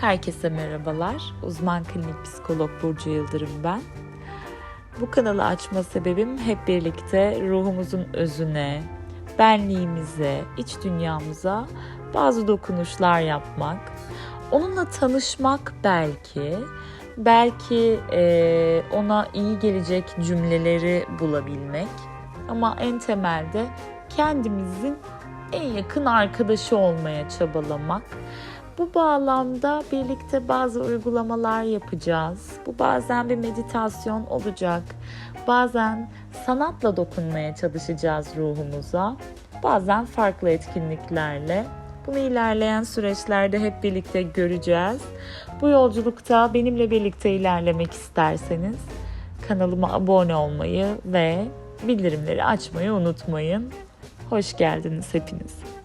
Herkese merhabalar. Uzman klinik psikolog Burcu Yıldırım ben. Bu kanalı açma sebebim hep birlikte ruhumuzun özüne, benliğimize, iç dünyamıza bazı dokunuşlar yapmak. Onunla tanışmak belki, belki eee, ona iyi gelecek cümleleri bulabilmek. Ama en temelde kendimizin en yakın arkadaşı olmaya çabalamak. Bu bağlamda birlikte bazı uygulamalar yapacağız. Bu bazen bir meditasyon olacak. Bazen sanatla dokunmaya çalışacağız ruhumuza. Bazen farklı etkinliklerle. Bunu ilerleyen süreçlerde hep birlikte göreceğiz. Bu yolculukta benimle birlikte ilerlemek isterseniz kanalıma abone olmayı ve bildirimleri açmayı unutmayın. Hoş geldiniz hepiniz.